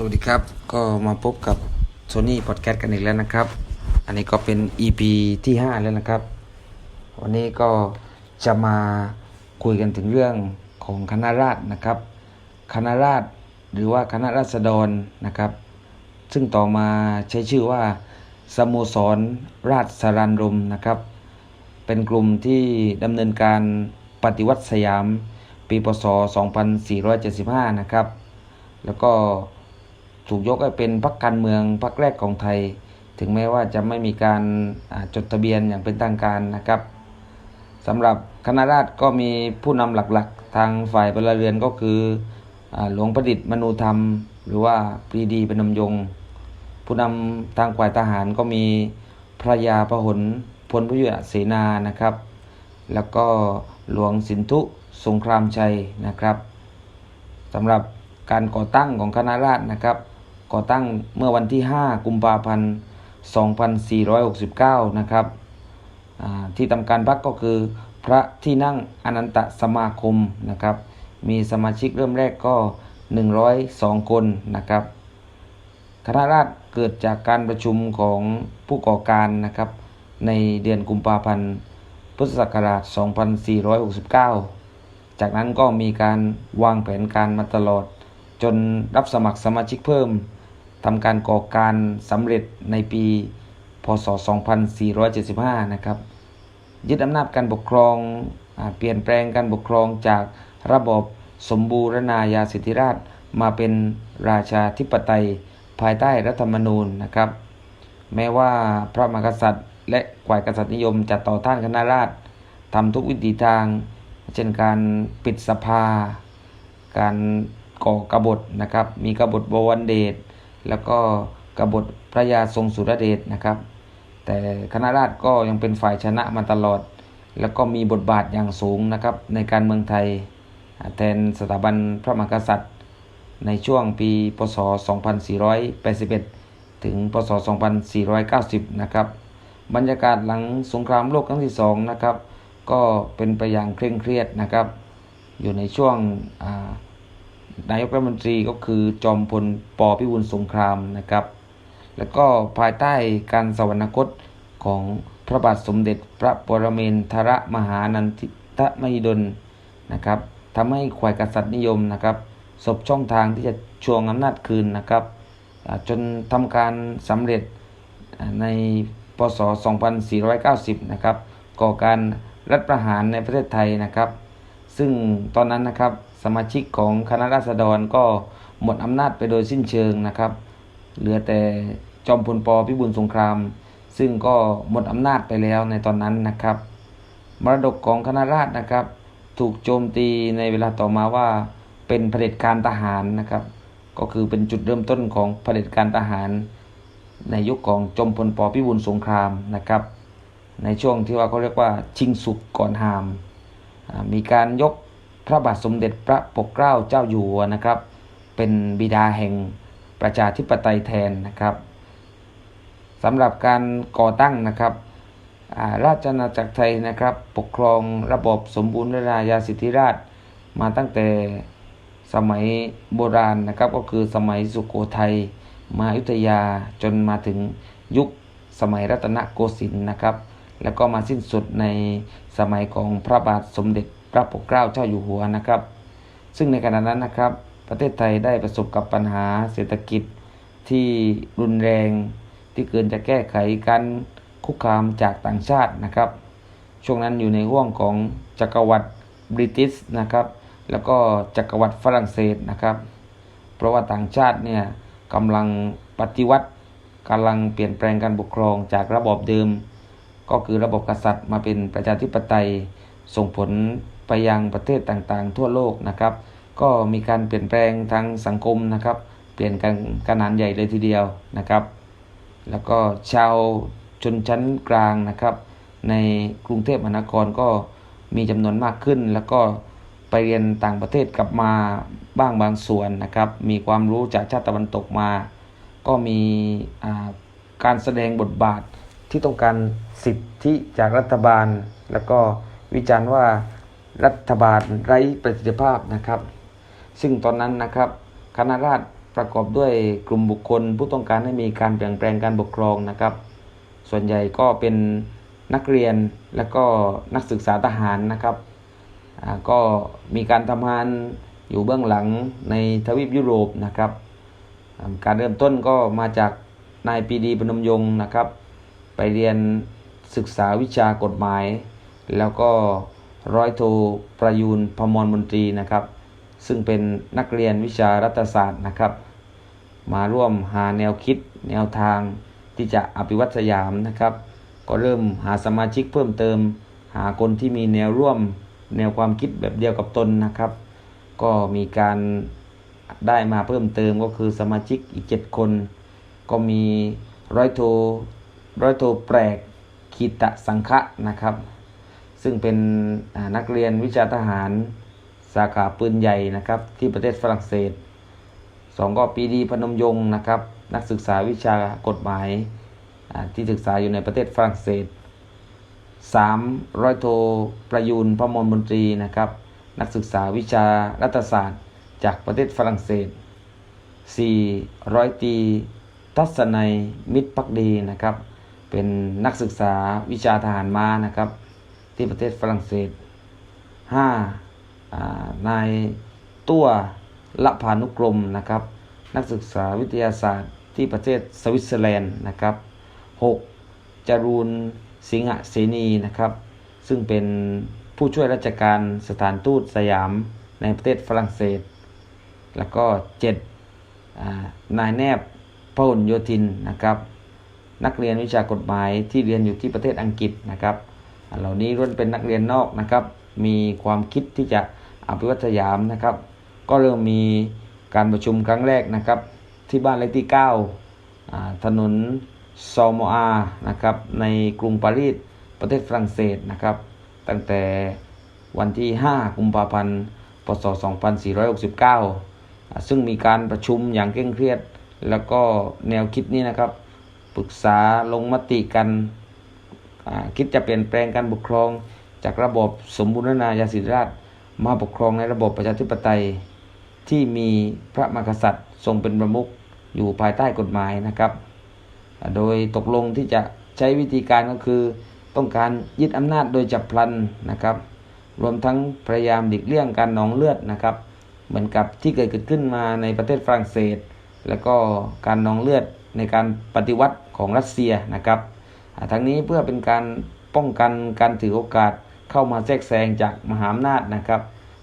สวัสดีครับ ก็มาพบกับโ o นี่พอดแคสต์กันอีกแล้วนะครับ อันนี้ก็เป็น EP ที่ 5 แล้วนะครับ วันนี้ก็จะมาคุยกันถึงเรื่องของคณะราษฎรนะครับ คณะราษฎรหรือว่าคณะราษฎรนะครับ ซึ่งต่อมาใช้ชื่อว่า สโมสรราชสารานรมนะครับ เป็นกลุ่มที่ดำเนินการปฏิวัติสยาม ปีพศ 2475 นะครับ แล้วก็ ถูกยกให้เป็นพรรคการเมืองพรรคแรกของไทย ถึงแม้ว่าจะไม่มีการจดทะเบียนอย่างเป็นทางการนะครับสำหรับคณะราษฎรก็มีผู้นำหลักๆ ทางฝ่ายพลเรือนก็คืออหลวงประดิษฐ์มนูธรรม หรือว่าปรีดีเป็นนมยง ผู้นำทางฝ่ายทหารก็มีพระยาพหลพลพยุหเสนานะครับ แล้วก็หลวงสินธุสงครามชัยนะครับสำหรับการก่อตั้งของคณะราษฎรนะครับ ก่อตั้งเมื่อวันที่ 5 กุมภาพันธ์ 2469 นะครับที่ทำการพักก็คือพระที่นั่งอนันตสมาคมนะครับ มีสมาชิกเริ่มแรกก็ 102 คนนะครับ คณะราษฎรเกิดจากการประชุมของผู้ก่อการนะครับ ในเดือนกุมภาพันธ์ พุทธศักราช 2469 จากนั้นก็มีการวางแผนการมาตลอดจนรับสมัครสมาชิกเพิ่ม ทำการก่อการสำเร็จในปี พศ 2475 นะครับ ยึดอำนาจการปกครองอเปลี่ยนแปลงการปกครองจากระบอบสมบูรณาญาสิทธิราชมาเป็นราชาธิปไตยภายใต้รัฐธรรมนูญนะครับ แม้ว่าพระมหากษัตริย์ และฝ่ายกษัตริย์นิยมจะต่อต้านคณะราษฎรทำทุกวิถีทาง เช่นการปิดสภา การก่อกบฏนะครับ มีกบฏบวรเดช แล้วก็กบฏพระยาทรงสุรเดชนะครับ แต่คณะราษฎรก็ยังเป็นฝ่ายชนะมาตลอด แล้วก็มีบทบาทอย่างสูงนะครับในการเมืองไทยแทนสถาบันพระมหากษัตริย์ ในช่วงปีพศ 2481 ถึงพศ 2490 นะครับ บรรยากาศหลังสงครามโลกครั้งที่สองนะครับ ก็เป็นไปอย่างเคร่งเครียดนะครับ อยู่ในช่วงอ่า นายกรัฐมนตรีก็คือจอมพลปพิบูลสงครามนะครับ แล้วก็ภายใต้การสวรรคตของพระบาทสมเด็จพระปรเมนทรมหานันทมหิดลนะครับทำให้ขวายกษัตริย์นิยมนะครับสบช่องทางที่จะชวงอำนาจคืนนะครับ จนทำการสำเร็จในพศ 2490 นะครับ ก่อการรัฐประหารในประเทศไทยนะครับ ซึ่งตอนนั้นนะครับ สมาชิกของคณะราษฎรก็หมดอำนาจไปโดยสิ้นเชิงนะครับ เหลือแต่จอมพลปพิบูลสงคราม ซึ่งก็หมดอำนาจไปแล้วในตอนนั้นนะครับ มรดกของคณะราษฎรนะครับ ถูกโจมตีในเวลาต่อมาว่าเป็นเผด็จการทหารนะครับ ก็คือเป็นจุดเริ่มต้นของเผด็จการทหาร ในยุคของจอมพลปพิบูลสงครามนะครับ ในช่วงที่ว่าเขาเรียกว่าชิงสุกก่อนหาม มีการยก พระบาทสมเด็จพระปกเกล้าเจ้าอยู่หัวนะครับ เป็นบิดาแห่งประชาธิปไตยแทนนะครับสำหรับการก่อตั้งนะครับาราชอาณาจักรไทยนะครับ ปกครองระบบสมบูรณาญาสิทธิราชมาตั้งแต่สมัยโบราณนะครับ ก็คือสมัยสุโขทัยมาอยุธยาจนมาถึงยุคสมัยรัตนโกสินทร์นะครับ แล้วก็มาสิ้นสุดในสมัยของพระบาทสมเด็จ พระปกเกล้าเจ้าอยู่หัวนะครับ ซึ่งในขณะนั้นนะครับ ประเทศไทยได้ประสบกับปัญหาเศรษฐกิจที่รุนแรงที่เกินจะแก้ไขการคุกคามจากต่างชาตินะครับ ช่วงนั้นอยู่ในห่วงของจักรวรรดิบริติชนะครับ แล้วก็จักรวรรดิฝรั่งเศสนะครับ เพราะว่าต่างชาติเนี่ยกำลังปฏิวัติกำลังเปลี่ยนแปลงการปกครองจากระบอบเดิม ก็คือระบบกษัตริย์มาเป็นประชาธิปไตยส่งผล ไปยังประเทศต่างๆ ทั่วโลกนะครับ ก็มีการเปลี่ยนแปลงทางสังคมนะครับ เปลี่ยนกันขนาดใหญ่เลยทีเดียวนะครับ แล้วก็ชาวชนชั้นกลางนะครับ ในกรุงเทพมหานครก็มีจำนวนมากขึ้น แล้วก็ไปเรียนต่างประเทศกลับมาบ้างบางส่วนนะครับ มีความรู้จากชาติตะวันตกมา ก็มีการแสดงบทบาทที่ต้องการสิทธิจากรัฐบาล แล้วก็วิจารณ์ว่า รัฐบาลไร้ประสิทธิภาพนะครับ ซึ่งตอนนั้นนะครับคณะราษฎรประกอบด้วยกลุ่มบุคคล ผู้ต้องการให้มีการเปลี่ยนแปลงการปกครองนะครับ ส่วนใหญ่ก็เป็นนักเรียนและก็นักศึกษาทหารนะครับก็มีการทำงานอยู่เบื้องหลังในทวีปยุโรปนะครับ การเริ่มต้นก็มาจากนายปีดีพนมยงนะครับ ไปเรียนศึกษาวิชากฎหมาย แล้วก็ ร้อยโทประยูนพมรมนตรีนะครับ ซึ่งเป็นนักเรียนวิชารัฐศาสตร์นะครับ มาร่วมหาแนวคิดแนวทางที่จะอภิวัตสยามนะครับ ก็เริ่มหาสมาชิกเพิ่มเติม หาคนที่มีแนวร่วมแนวความคิดแบบเดียวกับตนนะครับ ก็มีการได้มาเพิ่มเติมก็คือสมาชิกอีกเจ็ดคน ก็มีร้อยโทร้อยโทแปลกขีตะสังฆะนะครับ ซึ่งเป็นนักเรียนวิชาทหารสาขาปืนใหญ่นะครับ ที่ประเทศฝรั่งเศสสองก็ปีดีพนมยงค์นะครับ นักศึกษาวิชากฎหมายที่ศึกษาอยู่ในประเทศฝรั่งเศสสามร้อยโทประยูนพมรมนตรีนะครับ นักศึกษาวิชารัฐศาสตร์จากประเทศฝรั่งเศสสี่ร้อยตีทัศนัยมิตรพักดีนะครับ เป็นนักศึกษาวิชาทหารม้านะครับ ที่ประเทศฝรั่งเศสห้านายตัวละพานุกรมนะครับ นักศึกษาวิทยาศาสตร์ที่ประเทศสวิตเซอร์แลนด์นะครับ 6. จรูนสิงหเสนีนะครับ ซึ่งเป็นผู้ช่วยราชการสถานทูตสยามในประเทศฝรั่งเศส แล้วก็ 7 นายแนบพหลโยธินนะครับ นักเรียนวิชากฎหมายที่เรียนอยู่ที่ประเทศอังกฤษนะครับ เหล่านี้ล้วนเป็นนักเรียนนอกนะครับ มีความคิดที่จะอภิวัตสยามนะครับ ก็เริ่มมีการประชุมครั้งแรกนะครับ ที่บ้านเลขที่9อ่าถนนซอมอานะครับในกรุงปารีสประเทศฝรั่งเศสนะครับ ตั้งแต่วันที่ 5 กุมภาพันธ์พศ 2469อ่าซึ่งมีการประชุมอย่างเคร่งเครียด แล้วก็แนวคิดนี้นะครับ ปรึกษาลงมติกัน คิดจะเปลี่ยนแปลงการปกครอง จากระบบสมบูรณาญาสิทธิราชมาปกครองในระบบประชาธิปไตยที่มีพระมหากษัตริย์ทรงเป็นประมุขอยู่ภายใต้กฎหมายนะครับ โดยตกลงที่จะใช้วิธีการก็คือต้องการยึดอำนาจโดยจับพลันนะครับ รวมทั้งพยายามหลีกเลี่ยงการนองเลือดนะครับ เหมือนกับที่เกิดขึ้นมาในประเทศฝรั่งเศส แล้วก็การนองเลือดในการปฏิวัติของรัสเซียนะครับ ทั้งนี้เพื่อเป็นการป้องกันการถือโอกาสเข้ามาแทรกแซงจากมหาอำนาจนะครับ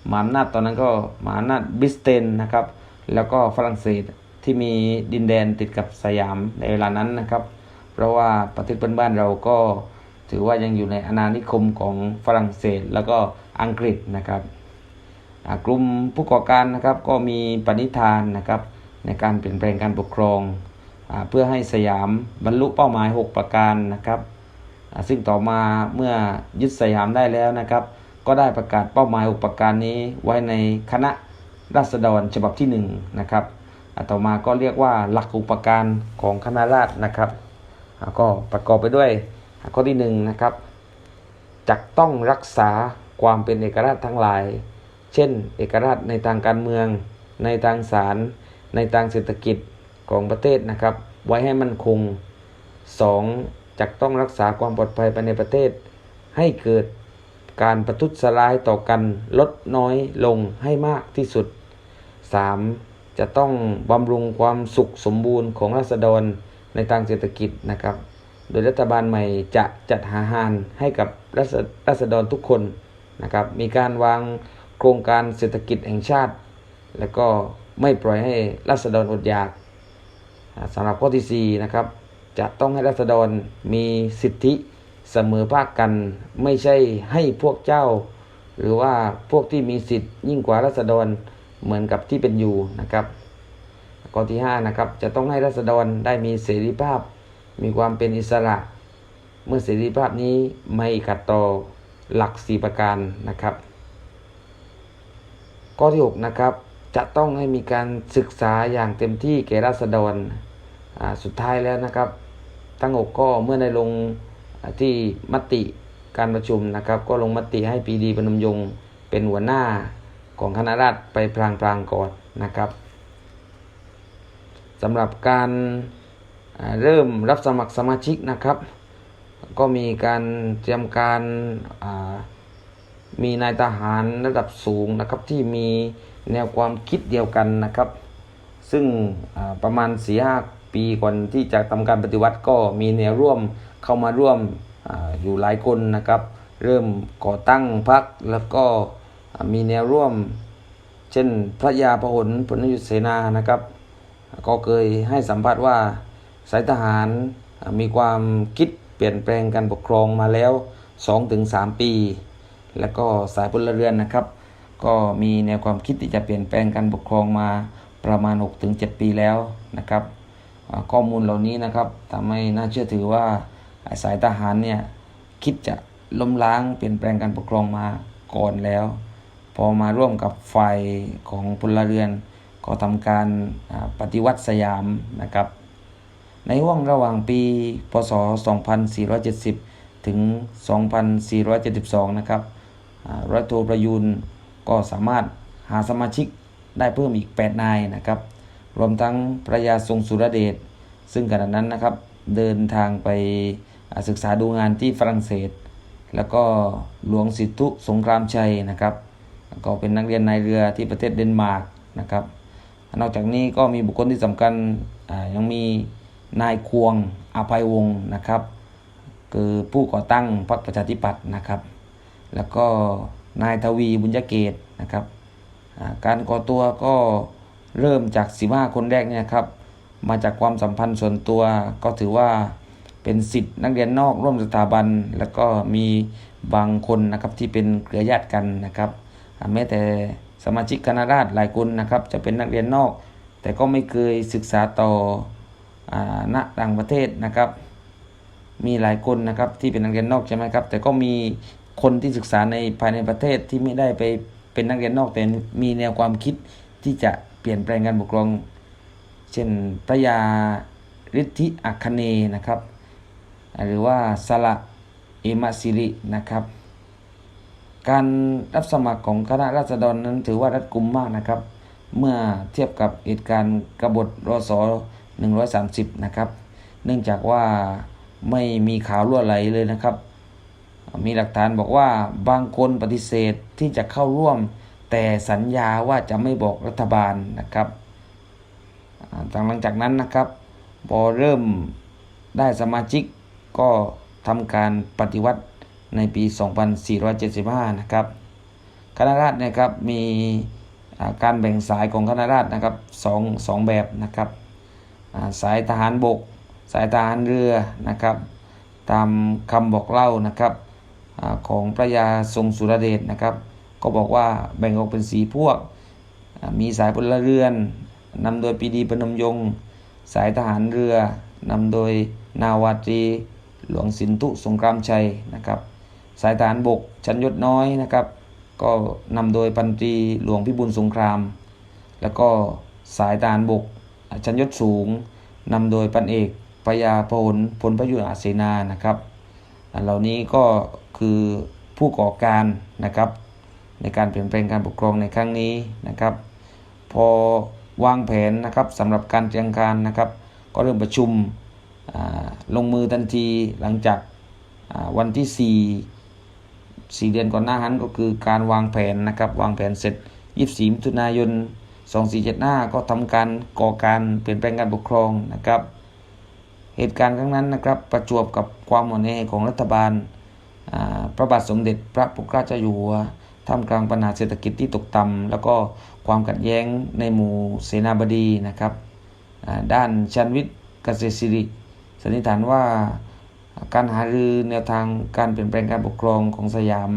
มหาอำนาจตอนนั้นก็มหาอำนาจบิสเตนนะครับแล้วก็ฝรั่งเศสที่มีดินแดนติดกับสยามในเวลานั้นนะครับ เพราะว่าประเทศเพื่อนบ้านเราก็ถือว่ายังอยู่ในอาณานิคมของฝรั่งเศสแล้วก็อังกฤษนะครับกลุ่มผู้ก่อการนะครับก็มีปณิธานนะครับในการเปลี่ยนแปลงการปกครอง เพื่อให้สยามบรรลุเป้าหมาย 6 ประการนะครับ ซึ่งต่อมาเมื่อยึดสยามได้แล้วนะครับ ก็ได้ประกาศเป้าหมาย 6 ประการนี้ไว้ในคณะราษฎรฉบับที่1นะครับต่อมาก็เรียกว่าหลักอุปการของคณะราษฎรนะครับ ก็ประกอบไปด้วยข้อที่1นะครับจักต้องรักษาความเป็นเอกราชทั้งหลาย เช่น เอกราชในทางการเมือง ในทางศาลในทางเศรษฐกิจ ของประเทศนะครับ ไว้ให้มันคง 2. จักต้องรักษาความปลอดภัยภายในประเทศ ให้เกิดการประทุษร้ายต่อกันลดน้อยลงให้มากที่สุด 3. จะต้องบำรุงความสุขสมบูรณ์ของราษฎรในทางเศรษฐกิจนะครับ โดยรัฐบาลใหม่จะจัดหาอาหารให้กับราษฎรทุกคนนะครับ มีการวางโครงการเศรษฐกิจแห่งชาติ แล้วก็ไม่ปล่อยให้ราษฎรอดอยาก สำหรับข้อที่4นะครับจะต้องให้ราษฎรมีสิทธิเสมอภาคกัน ไม่ใช่ให้พวกเจ้า หรือว่าพวกที่มีสิทธิ์ยิ่งกว่าราษฎรเหมือนกับที่เป็นอยู่นะครับข้อที่5นะครับจะต้องให้ราษฎรได้มีเสรีภาพ มีความเป็นอิสระ เมื่อเสรีภาพนี้ไม่ขัดต่อหลัก 4 ประการนะครับ ข้อที่6นะครับจะต้องให้มีการศึกษาอย่างเต็มที่แก่ราษฎร สุดท้ายแล้วนะครับ ทั้งหกก็เมื่อในลงที่มติการประชุมนะครับ ก็ลงมติให้ปีดีพนมยงเป็นหัวหน้าของคณะราษฎรไปพลางๆก่อนนะครับสำหรับการเริ่มรับสมัครสมาชิกนะครับ ก็มีการเตรียมการมีนายทหารระดับสูงนะครับที่มีแนวความคิดเดียวกันนะครับ ซึ่งประมาณ4ีห ปีก่อนที่จะทำการปฏิวัติก็มีแนวร่วมเข้ามาร่วมออยู่หลายคนนะครับ เริ่มก่อตั้งพรรคแล้วก็มีแนวร่วม เช่นพระยาพหลพลยุทธเสนานะครับ ก็เคยให้สัมภาษณ์ว่าสายทหารมีความคิดเปลี่ยนแปลงการปกครองมาแล้ว 2-3 ปี แล้วก็สายพลเรือนนะครับ ก็มีแนวความคิดที่จะเปลี่ยนแปลงการปกครองมาประมาณ 6-7 ปีแล้วนะครับ ข้อมูลเหล่านี้นะครับทำให้น่าเชื่อถือว่าสายทหารเนี่ยคิดจะล้มล้างเปลี่ยนแปลงการปกครองมาก่อนแล้ว พอมาร่วมกับฝ่ายของพลเรือน ก็ทำการปฏิวัติสยามนะครับ ในห่วงระหว่างปีพศ 2470 ถึง 2472 นะครับอ่าร้อยโทประยูนก็สามารถหาสมาชิกได้เพิ่มอีก 8 นายนะครับ รวมทั้งพระยาทรงสุรเดช ซึ่งขณะนั้นนะครับเดินทางไปศึกษาดูงานที่ฝรั่งเศส แล้วก็หลวงสิทธุสงครามชัยนะครับ ก็เป็นนักเรียนนายเรือที่ประเทศเดนมาร์กนะครับ นอกจากนี้ก็มีบุคคลที่สำคัญยังมีนายควงอภัยวงศ์นะครับ คือผู้ก่อตั้งพรรคประชาธิปัตย์นะครับ แล้วก็นายทวีบุญยเกตนะครับ การก่อตัวก็ เริ่มจาก 15 คนแรกเนี่ยครับ มาจากความสัมพันธ์ส่วนตัว ก็ถือว่าเป็นสิทธิ์นักเรียนนอกร่วมสถาบัน แล้วก็มีบางคนนะครับที่เป็นเครือญาติกันนะครับแม้แต่สมาชิกคณะราษฎรหลายคนนะครับ จะเป็นนักเรียนนอก แต่ก็ไม่เคยศึกษาต่ออาณต่างประเทศนะครับ มีหลายคนนะครับที่เป็นนักเรียนนอกใช่ไหมครับ แต่ก็มีคนที่ศึกษาในภายในประเทศที่ไม่ได้ไปเป็นนักเรียนนอกแต่มีแนวความคิดที่จะ ปลี่ยนแปลงการปกครอง เช่นพระยาฤทธิอัคคเนนะครับ หรือว่าสละเอมาซิรินะครับ การรับสมัครของคณะราษฎรนั้นถือว่ารัดกุมมากนะครับ เมื่อเทียบกับเหตุการณ์กบฏรศ130 นะครับ เนื่องจากว่าไม่มีข่าวรั่วไหลเลยนะครับ มีหลักฐานบอกว่าบางคนปฏิเสธที่จะเข้าร่วม แต่สัญญาว่าจะไม่บอกรัฐบาลนะครับหลังจากนั้นนะครับพอเริ่มได้สมาชิกก็ทำการปฏิวัติในปี 2475 นะครับคณะราษฎรนะครับมีการแบ่งสายของคณะราษฎรนะครับสองสองแบบนะครับสายทหารบก สายทหารเรือนะครับตามคำบอกเล่านะครับอของพระยาทรงสุรเดชนะครับ ก็บอกว่าแบ่งออกเป็นสีพวก มีสายพลเรือนนำโดยปีดีพนมยง สายทหารเรือนำโดยนาวาตรีหลวงสินธุสงครามชัยนะครับ สายทหารบกชั้นยศน้อยนะครับ ก็นำโดยพันตรีหลวงพิบูลสงคราม แล้วก็สายทหารบกชั้นยศสูงนำโดยพันเอกพยาพหลพลพยุหเสนานะครับ เหล่านี้ก็คือผู้ก่อการนะครับ ในการเปลี่ยนแปลงการปกครองในครั้งนี้นะครับ พอวางแผนนะครับสำหรับการเตรียมการนะครับ ก็เริ่มประชุมลงมือทันทีหลังจากวันที่ 4 4 เดือนก่อนหน้านั้นก็คือการวางแผนนะครับ วางแผนเสร็จ 24 มิถุนายน 2475 ก็ทำการก่อการเปลี่ยนแปลงการปกครองนะครับ เหตุการณ์ครั้งนั้นนะครับประจวบกับความหมดแอของรัฐบาลพระบาทสมเด็จพระปกเกล้าเจ้าอยู่หัว ท่ามกลางปัญหาเศรษฐกิจที่ตกต่ำแล้วก็ความขัดแย้งในหมู่เสนาบดีนะครับ ด้านชันวิทย์เกษตรศิริสันนิษฐานว่าการหารือแนวทางการเปลี่ยนแปลงการปกครองของสยาม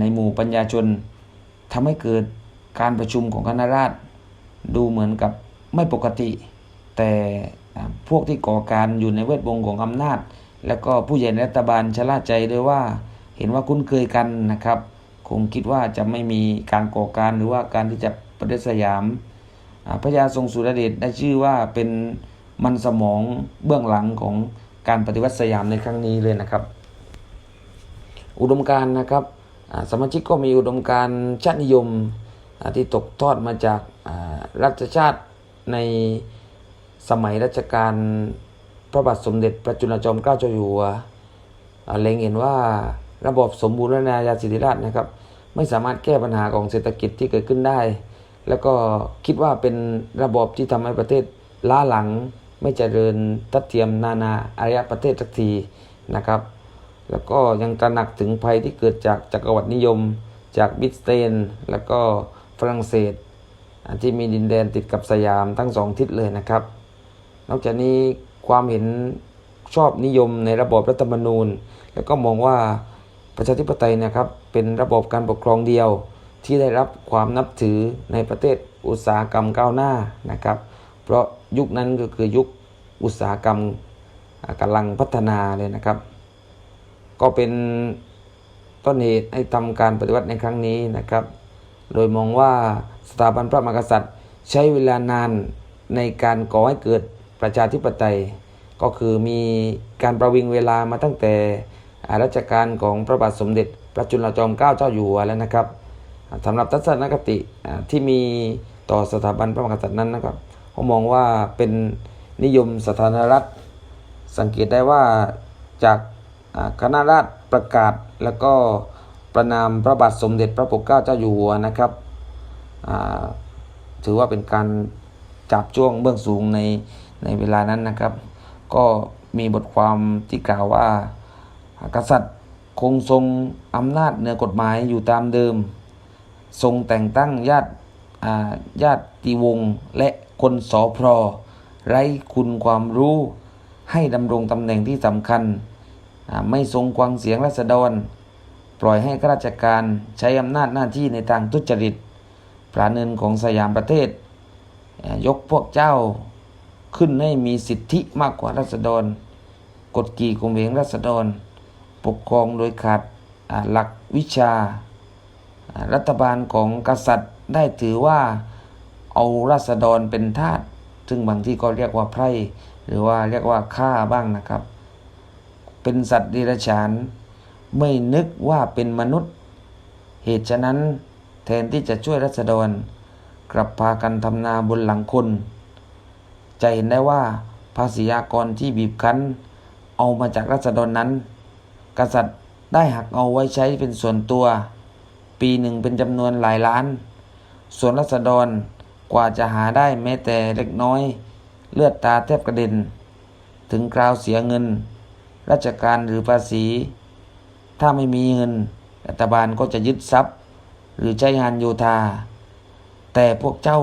ในหมู่ปัญญาชนทำให้เกิดการประชุมของคณะราษฎรดูเหมือนกับไม่ปกติ แต่พวกที่ก่อการอยู่ในเวทวงของอำนาจ แล้วก็ผู้ใหญ่รัฐบาลชะล่าใจด้วยว่าเห็นว่าคุ้นเคยกันนะครับ คงคิดว่าจะไม่มีการก่อการหรือว่าการที่จะประเทศสยามพระยาทรงสุรเดชได้ชื่อว่าเป็นมันสมองเบื้องหลังของการปฏิวัติสยามในครั้งนี้เลยนะครับ อุดมการนะครับสมาชิกก็มีอุดมการชาตินิยมที่ตกทอดมาจากอ่ารัฐชาติในสมัยรัชกาลพระบาทสมเด็จพระจุลจอมเกล้าเจ้าอยู่หัวเล็งเห็นว่า ระบบสมบูรณาญาสิทธิราชนะครับ ไม่สามารถแก้ปัญหาของเศรษฐกิจที่เกิดขึ้นได้ แล้วก็คิดว่าเป็นระบบที่ทำให้ประเทศล้าหลัง ไม่เจริญทัดเทียมนานาอารยประเทศสักทีนะครับ แล้วก็ยังตระหนักถึงภัยที่เกิดจากจักรวรรดินิยม จากบิสเตน แล้วก็ฝรั่งเศสอ่าที่มีดินแดนติดกับสยามทั้งสองทิศเลยนะครับ นอกจากนี้ความเห็นชอบนิยมในระบบรัฐธรรมนูญ แล้วก็มองว่า ประชาธิปไตยนะครับเป็นระบบการปกครองเดียวที่ได้รับความนับถือในประเทศอุตสาหกรรมก้าวหน้านะครับ เพราะยุคนั้นก็คือยุคอุตสาหกรรมกำลังพัฒนาเลยนะครับ ก็เป็นต้นเหตุให้ทำการปฏิวัติในครั้งนี้นะครับ โดยมองว่าสถาบันพระมหากษัตริย์ ใช้เวลานานในการก่อให้เกิดประชาธิปไตย ก็คือมีการประวิงเวลามาตั้งแต่ รัชกาลของพระบาทสมเด็จ พระจุลจอมเกล้าเจ้าอยู่หัวแล้วนะครับอ่าสำหรับทัศนคติที่มีต่อสถาบันพระมหากษัตริย์นั้นนะครับเขามองว่าเป็นนิยมสถานรัฐ สังเกตได้ว่าจากคณะราษฎรประกาศแล้วก็ประนามพระบาทสมเด็จพระปกเกล้าเจ้าอยู่หัวนะครับถือว่าเป็นการจับจ้วงเบื้องสูงในในเวลานั้นนะครับ ก็มีบทความที่กล่าวว่า กษัตริย์คงทรงอำนาจเหนือกฎหมายอยู่ตามเดิม ทรงแต่งตั้งญาติญาติวงศ์และคนสอพรไร้คุณความรู้ให้ดำรงตำแหน่งที่สำคัญ ไม่ทรงควังเสียงรัษฎร ปล่อยให้ข้าราชการใช้อำนาจหน้าที่ในทางทุจริตปราเนินของสยามประเทศ ยกพวกเจ้าขึ้นให้มีสิทธิมากกว่ารัษฎร กดขี่ข่มเหงรัษฎร ปกครองโดยขาดหลักวิชา รัฐบาลของกษัตริย์ได้ถือว่าเอารัษฎรเป็นทาสซึ่งบางที่ก็เรียกว่าไพร่หรือว่าเรียกว่าฆ่าบ้างนะครับ เป็นสัตว์เดรัจฉานไม่นึกว่าเป็นมนุษย์ เหตุฉะนั้นแทนที่จะช่วยรัษฎร กลับพากันทำนาบนหลังคน จะเห็นได้ว่าภาษีอากรที่บีบคั้น เอามาจากรัษฎรนั้น กษัตริย์ได้หักเอาไว้ใช้เป็นส่วนตัว ปีหนึ่งเป็นจำนวนหลายล้าน ส่วนรัษฎรกว่าจะหาได้แม้แต่เล็กน้อย เลือดตาแทบกระเด็น ถึงคราวเสียเงิน ราชการหรือภาษี ถ้าไม่มีเงิน รัฐบาลก็จะยึดทรัพย์ หรือใช้งานโยธา แต่พวกเจ้า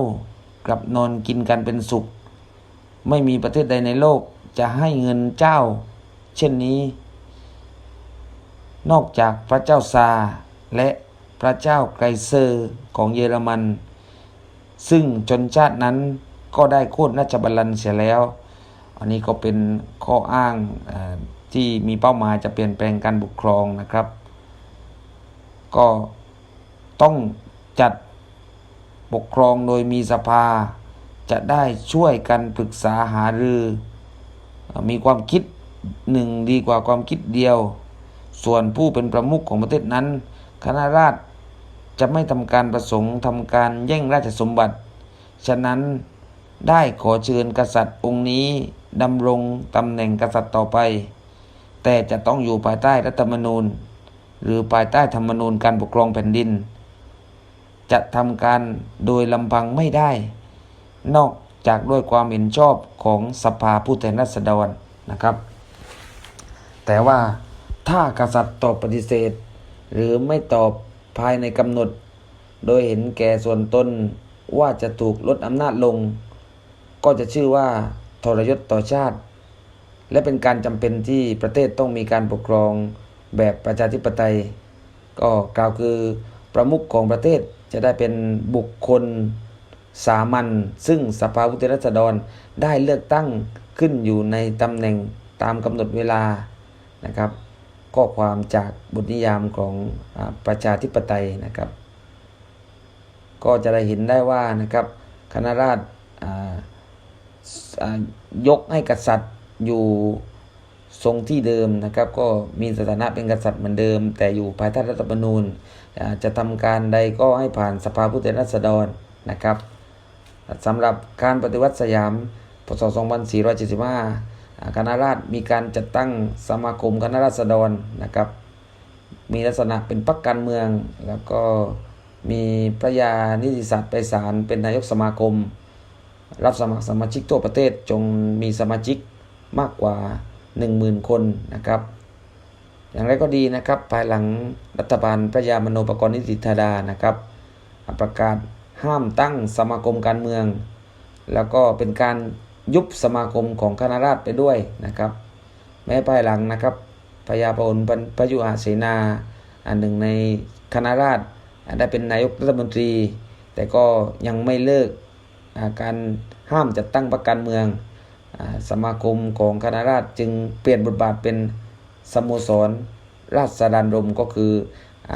กลับนอนกินกันเป็นสุข ไม่มีประเทศใดในโลกจะให้เงินเจ้า เช่นนี้ นอกจากพระเจ้าซาและพระเจ้าไกรเซอร์ของเยอรมัน ซึ่งชนชาตินั้นก็ได้โค่นราชบัลลังก์เสียแล้ว อันนี้ก็เป็นข้ออ้างที่มีเป้าหมายจะเปลี่ยนแปลงการปกครองนะครับ ก็ต้องจัดปกครองโดยมีสภา จะได้ช่วยกันปรึกษาหารือ มีความคิดหนึ่งดีกว่าความคิดเดียว ส่วนผู้เป็นประมุขของประเทศนั้น คณะราษฎรจะไม่ทำการประสงค์ทำการแย่งราชสมบัติ ฉะนั้นได้ขอเชิญกษัตริย์องค์นี้ดำรงตำแหน่งกษัตริย์ต่อไป แต่จะต้องอยู่ภายใต้รัฐธรรมนูญ หรือภายใต้ธรรมนูญการปกครองแผ่นดิน จะทำการโดยลำพังไม่ได้ นอกจากด้วยความเห็นชอบของสภาผู้แทนราษฎรนะครับ แต่ว่า ถ้ากษัตริย์ตอบปฏิเสธ หรือไม่ตอบภายในกำหนด โดยเห็นแก่ส่วนตนว่าจะถูกลดอำนาจลง ก็จะชื่อว่าทรยศต่อชาติ และเป็นการจำเป็นที่ประเทศต้องมีการปกครองแบบประชาธิปไตย ก็กล่าวคือประมุขของประเทศจะได้เป็นบุคคลสามัญซึ่งสภาผู้แทนราษฎรได้เลือกตั้งขึ้นอยู่ในตำแหน่งตามกำหนดเวลานะครับ ข้อความจากบทนิยามของอประชาธิปไตยนะครับ ก็จะได้เห็นได้ว่านะครับคณะราษฎรยกให้กษัตริย์อยู่ทรงที่เดิมนะครับ ก็มีสถานะเป็นกษัตริย์เหมือนเดิม แต่อยู่ภายใต้รัฐธรรมนูญจะทำการใดก็ให้ผ่านสภาผู้แทนราษฎรนะครับสำหรับการปฏิวัติสยามพศ 2475อ่า คณะราษฎรมีการจัดตั้งสมาคมคณะราษฎรนะครับ มีลักษณะเป็นพรรคการเมือง แล้วก็มีพระยานิติศาสตร์ไปศาลเป็นนายกสมาคม รับสมัครสมาชิกทั่วประเทศจงมีสมาชิกมากกว่า 10,000 คนนะครับ อย่างไรก็ดีนะครับ ภายหลังรัฐบาลพระยามโนปกรณ์นิติธาดานะครับ ประกาศห้ามตั้งสมาคมการเมือง แล้วก็เป็นการ ยุบสมาคมของคณะราษฎรไปด้วยนะครับ แม้ภายหลังนะครับพญาพลพยุหเสนาอันหนึ่งในคณะราษฎรได้เป็นนายกรัฐมนตรี แต่ก็ยังไม่เลิกาการห้ามจัดตั้งพรรคการเมืองอสมาคมของคณะราษฎรจึงเปลี่ยนบทบาทเป็นสโมสรราชดานรมก็คืออ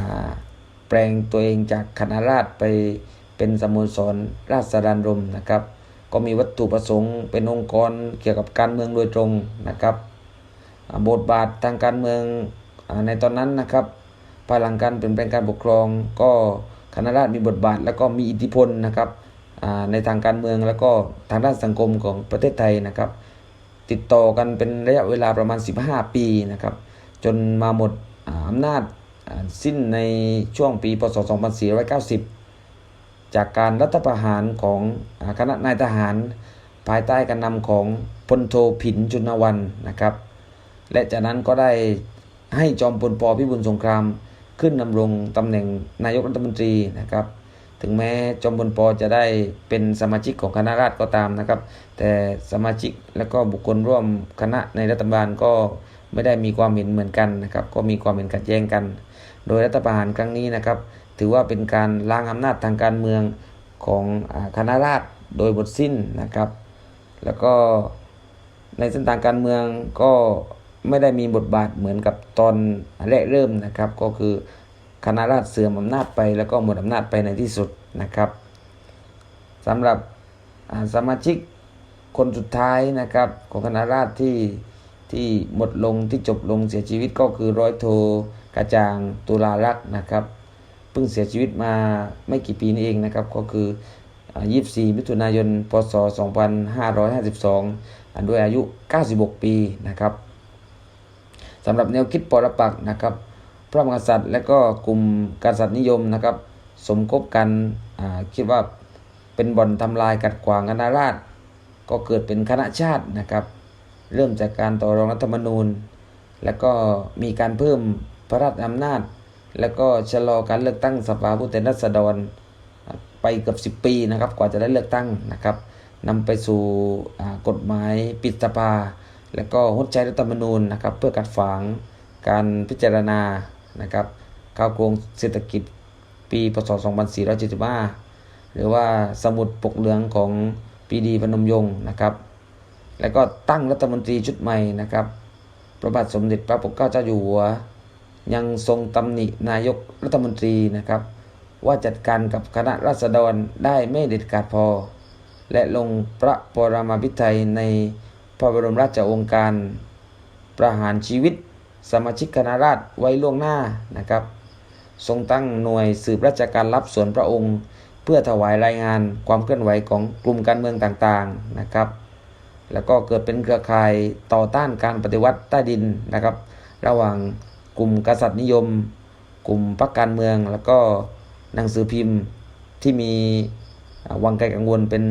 แปลงตัวเองจากคณะราษฎรไปเป็นสโมสรราชดานรมนะครับ ก็มีวัตถุประสงค์เป็นองค์กรเกี่ยวกับการเมืองโดยตรงนะครับบทบาททางการเมืองในตอนนั้นนะครับภายหลังการเปลี่ยนแปลงการปกครอง ก็คณะราษฎรมีบทบาท แล้วก็มีอิทธิพลนะครับในทางการเมืองแล้วก็ทางด้านสังคมของประเทศไทยนะครับ ติดต่อกันเป็นระยะเวลาประมาณ 15 ปีนะครับ จนมาหมดอำนาจสิ้นในช่วงปีพศ 2490 จากการรัฐประหารของคณะนายทหาร ภายใต้การนำของพลโทผินจุนวันนะครับ และจากนั้นก็ได้ให้จอมพลปพิบูลสงครามขึ้นดำรงตำแหน่งนายกรัฐมนตรีนะครับ ถึงแม้จอมพลปจะได้เป็นสมาชิกของคณะราษฎรก็ตามนะครับ แต่สมาชิกและก็บุคคลร่วมคณะในรัฐบาลก็ไม่ได้มีความเห็นเหมือนกันนะครับ ก็มีความเห็นขัดแย้งกัน โดยรัฐประหารครั้งนี้นะครับ ถือว่าเป็นการล้างอำนาจทางการเมืองของคณะราษฎรโดยหมดสิ้นนะครับ แล้วก็ในเส้นทางการเมืองก็ไม่ได้มีบทบาทเหมือนกับตอนแรกเริ่มนะครับ ก็คือคณะราษฎรเสื่อมอำนาจไป แล้วก็หมดอำนาจไปในที่สุดนะครับสำหรับสมาชิกคนสุดท้ายนะครับของคณะราษฎรที่ที่หมดลงที่จบลงเสียชีวิตก็คือร้อยโทกระจางตุลารักษ์นะครับ พิ่งเสียชีวิตมาไม่กี่ปีนี้เองนะครับ ก็คือ 24 มิถุนายน พศ 2552 ด้วยอายุ 96 ปีนะครับสำหรับแนวคิดปรปักนะครับ พระมหากษัตริย์และก็กลุ่มกษัตริย์นิยมนะครับ สมคบกันคิดว่าเป็นบ่อนทำลายกัดขวางคณะราษฎรก็เกิดเป็นคณะชาตินะครับ เริ่มจากการต่อรองรัฐธรรมนูญ แล้วก็มีการเพิ่มพระราชอำนาจ แล้วก็ชะลอการเลือกตั้งสภาผู้แทนราษฎรไปเกือบ10 ปีนะครับ กว่าจะได้เลือกตั้งนะครับนำไปสู่กฎหมายปิดสภา แล้วก็งดใช้รัฐธรรมนูญนะครับ เพื่อกัดฝางการพิจารณานะครับข้าวโครงเศรษฐกิจปีพศ 2475 หรือว่าสมุดปกเหลืองของปีดีพนมยงค์นะครับ แล้วก็ตั้งรัฐมนตรีชุดใหม่นะครับ พระบาทสมเด็จพระปกเกล้าเจ้าอยู่หัว ยังทรงตำหนินายกรัฐมนตรีนะครับ ว่าจัดการกับคณะราษฎรได้ไม่เด็ดขาดพอ และลงพระปรมาภิไธยในพระบรมราชโองการ ประหารชีวิตสมาชิกคณะราษฎรไว้ล่วงหน้านะครับ ทรงตั้งหน่วยสืบราชการลับส่วนพระองค์ เพื่อถวายรายงานความเคลื่อนไหวของกลุ่มการเมืองต่างๆนะครับ แล้วก็เกิดเป็นเครือข่ายต่อต้านการปฏิวัติใต้ดินนะครับ ระหว่าง กลุ่มกษัตริย์นิยม กลุ่มพรรคการเมือง แล้วก็หนังสือพิมพ์ที่มีวังไกลกังวลเป็น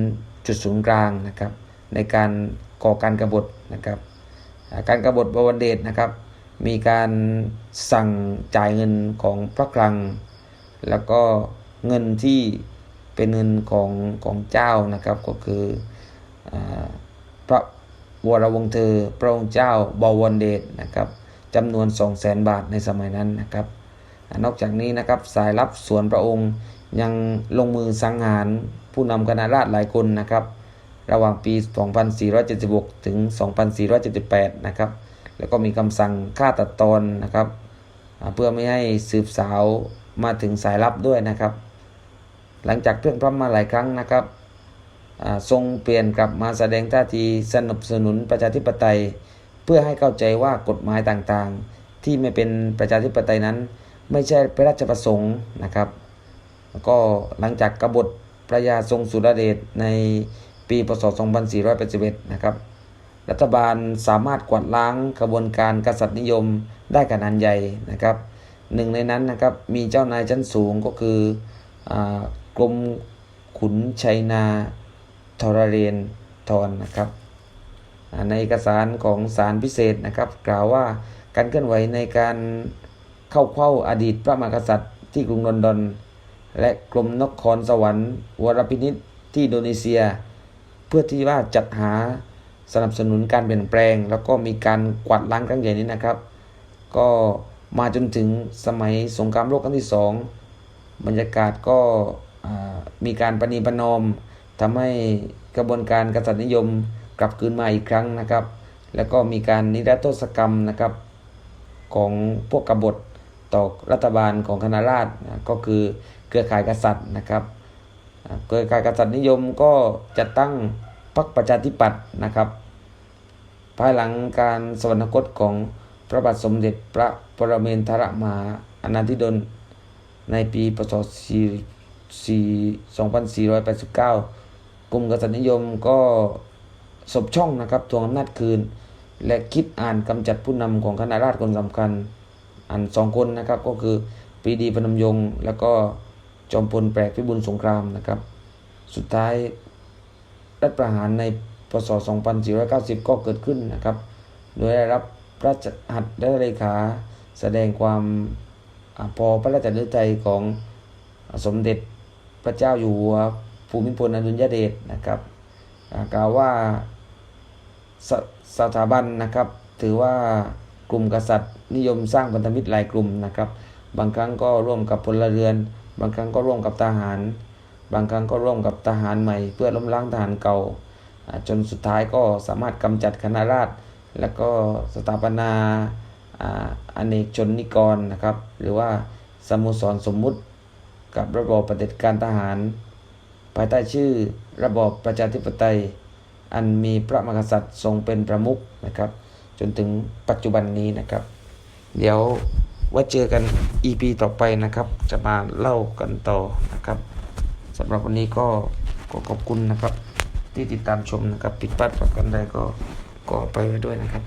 จุดศูนย์กลางนะครับ ในการก่อการกรบฏนะครับ การกรบฏบวรเดชนะครับ มีการสั่งจ่ายเงินของพระคลัง แล้วก็เงินที่เป็นเงินของของเจ้านะครับก็คืออพระวรวงศ์เธอพระองค์เจ้าบวรเดชนะครับ จำนวน2 0 0แสนบาทในสมัยนั้นนะครับ นอกจากนี้นะครับสายลับส่วนพระองค์ยังลงมือสังหารผู้นำคณะราษฎรหลายคนนะครับ ระหว่างปี 2476 ถึง 2478 นะครับ แล้วก็มีคำสั่งฆ่าตัดตอนนะครับ เพื่อไม่ให้สืบสาวมาถึงสายลับด้วยนะครับ หลังจากเพื่อนพร้ำมาหลายครั้งนะครับทรงเปลี่ยนกลับมาแสดงท่าทีสนับสนุนประชาธิปไตย เพื่อให้เข้าใจว่ากฎหมายต่างๆ ที่ไม่เป็นประชาธิปไตยนั้น ไม่ใช่พระราชประสงค์นะครับแล้วก็หลังจากกบฏพระยาทรงสุรเดชในปีพศ 2481 นะครับ รัฐบาลสามารถกวาดล้างกระบวนการกษัตริย์นิยมได้ขนาดใหญ่นะครับหนึ่งในนั้นนะครับมีเจ้านายชั้นสูงก็คืออกรมขุนชัยนาทรเรนทรนะครับ ในเอกสารของศาลพิเศษนะครับ กล่าวว่าการเคลื่อนไหวในการเข้าเฝ้าอดีตพระมหากษัตริย์ที่กรุงลอนดอน และกรมนครสวรรค์วรพินิษที่อินโดนีเซีย เพื่อที่ว่าจัดหาสนับสนุนการเปลี่ยนแปลง แล้วก็มีการกวาดล้างครั้งใหญ่นี้นะครับ ก็มาจนถึงสมัยสงครามโลกครั้งที่สองบรรยากาศก็มีการประนีประนอมทำให้กระบวนการกษัตริย์นิยม กลับคืนมาอีกครั้งนะครับ แล้วก็มีการนิรโทษกรรมนะครับของพวกกบฏต่อรัฐบาลของคณะราษฎรก็คือเครือข่ายกษัตริย์นะครับเครือข่ายกษัตริย์นิยมก็จัดตั้งพรรคประชาธิปัตย์นะครับ ภายหลังการสวรรคตของพระบาทสมเด็จพระปรเมนทรมหาอนันทิดลในปีพศ2489 กลุ่มกษัตริย์นิยมก็ สบช่องนะครับทวงอำนาจคืน และคิดอ่านกำจัดผู้นำของคณะราษฎรคนสำคัญอันสองคนนะครับก็คือปรีดีพนมยงค์แล้วก็จอมพลแปลกพิบูลสงครามนะครับ สุดท้ายรัฐประหารในพศ 2490 ก็เกิดขึ้นนะครับ โดยได้รับพระราชหัตถ์และเลขาแสดงความอพอพระราชฤทัยของสมเด็จพระเจ้าอยู่หัวภูมิพลอดุลยเดชนะครับกล่าวว่า สสถาบันนะครับ ถือว่ากลุ่มกษัตริย์ นิยมสร้างพันธมิตรหลายกลุ่มนะครับ บางครั้งก็ร่วมกับพลเรือน บางครั้งก็ร่วมกับทหาร บางครั้งก็ร่วมกับทหารใหม่ เพื่อล้มล้างทหารเก่า จนสุดท้ายก็สามารถกำจัดคณะราษฎรแล้วก็สถาปนาอาเนกชนนิกรนะครับ หรือว่าสโมสรสมมุติกับระบอบเผด็จการทหาร ภายใต้ชื่อระบอบประชาธิปไตย อันมีพระมหากษัตริย์ทรงเป็นประมุขนะครับ จนถึงปัจจุบันนี้นะครับ เดี๋ยวไว้เจอกัน EP ต่อไปนะครับ จะมาเล่ากันต่อนะครับสำหรับวันนี้ก็ขอขอบคุณนะครับ ที่ติดตามชมนะครับ ผิดพลาดประการใดก็ก็ไปไว้ด้วยนะครับ